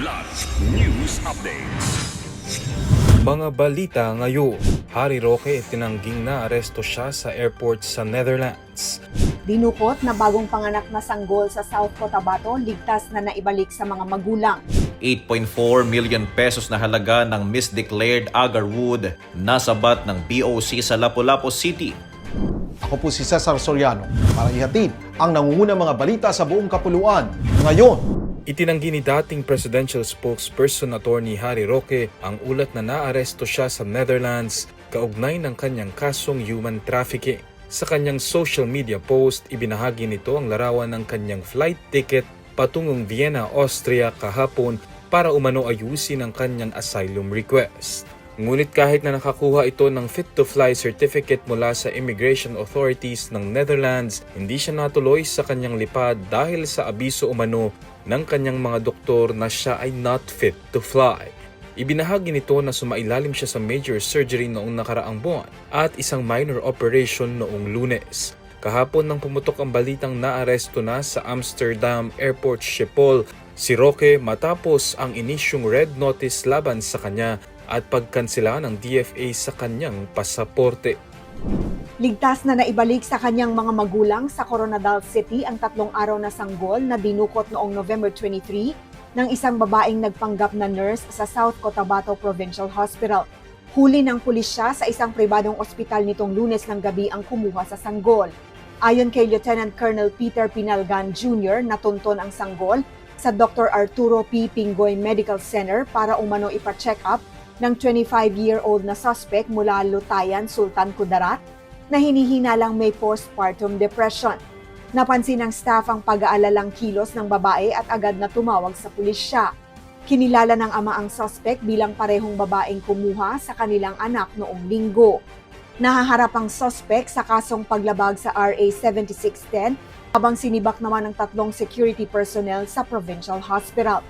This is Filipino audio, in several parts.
Kidlat News Updates. Mga balita ngayon, Harry Roque tinangging na aresto siya sa airport sa Netherlands. Dinukot na bagong panganak na sanggol sa South Cotabato, ligtas na naibalik sa mga magulang. 8.4 million pesos na halaga ng misdeclared agarwood nasabat ng BOC sa Lapu-Lapu City. Ako po si Cesar Soriano para ihatid ang nangungunang mga balita sa buong kapuluan. Ngayon, Itinanggi ni dating presidential spokesperson attorney Harry Roque ang ulat na naaresto siya sa Netherlands kaugnay ng kanyang kasong human trafficking. Sa kanyang social media post, ibinahagi nito ang larawan ng kanyang flight ticket patungong Vienna, Austria kahapon para umano ayusin ang kanyang asylum request. Ngunit kahit na nakakuha ito ng fit-to-fly certificate mula sa immigration authorities ng Netherlands, hindi siya natuloy sa kanyang lipad dahil sa abiso umano ng kanyang mga doktor na siya ay not fit to fly. Ibinahagi nito na sumailalim siya sa major surgery noong nakaraang buwan at isang minor operation noong lunes. Kahapon nang pumutok ang balitang naaresto na sa Amsterdam Airport Schiphol si Roque matapos ang inisyong red notice laban sa kanya at pagkansela ng DFA sa kanyang pasaporte. Ligtas na naibalik sa kanyang mga magulang sa Coronadal City ang tatlong araw na sanggol na dinukot noong November 23 ng isang babaeng nagpanggap na nurse sa South Cotabato Provincial Hospital. Huli ng pulisya sa isang pribadong ospital nitong lunes ng gabi ang kumuha sa sanggol. Ayon kay Lieutenant Colonel Peter Pinalgan Jr., natunton ang sanggol sa Dr. Arturo P. Pingoy Medical Center para umano ipa-check up ng 25-year-old na suspect mula Lutayan, Sultan Kudarat na hinihinalang may postpartum depression. Napansin ng staff ang pag-aalalang kilos ng babae at agad na tumawag sa pulisya. Kinilala ng ama ang suspect bilang parehong babaeng kumuha sa kanilang anak noong linggo. Nahaharap ang suspect sa kasong paglabag sa RA 7610 habang sinibak naman ng tatlong security personnel sa provincial hospital.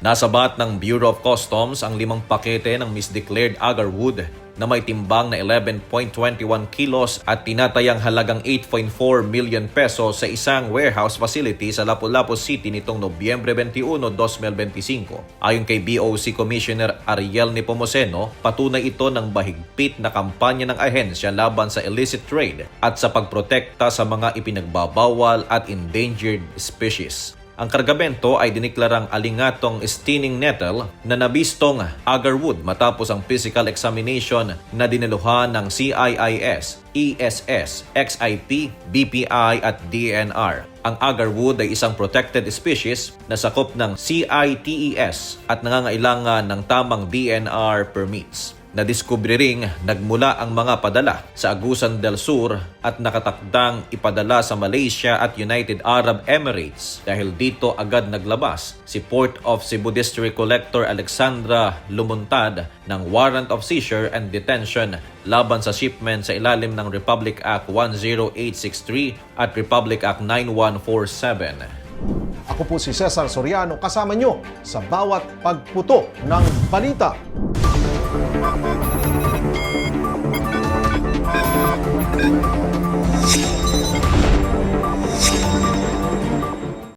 Nasabat ng Bureau of Customs ang limang pakete ng misdeclared agarwood na may timbang na 11.21 kilos at tinatayang halagang 8.4 million pesos sa isang warehouse facility sa Lapu-Lapu City nitong Nobyembre 21, 2025. Ayon kay BOC Commissioner Ariel Nepomuceno, patunay ito ng bahigpit na kampanya ng ahensya laban sa illicit trade at sa pagprotekta sa mga ipinagbabawal at endangered species. Ang kargamento ay diniklarang alingatong stinging nettle na nabistong agarwood matapos ang physical examination na dinaluhan ng CIIS, ESS, XIP, BPI at DNR. Ang agarwood ay isang protected species na sakop ng CITES at nangangailangan ng tamang DNR permits. Nadiskubre ring nagmula ang mga padala sa Agusan del Sur at nakatakdang ipadala sa Malaysia at United Arab Emirates dahil dito agad naglabas si Port of Cebu District Collector Alexandra Lumuntad ng warrant of seizure and detention laban sa shipment sa ilalim ng Republic Act 10863 at Republic Act 9147. ako po si Cesar Soriano kasama nyo sa bawat pagputo ng balita.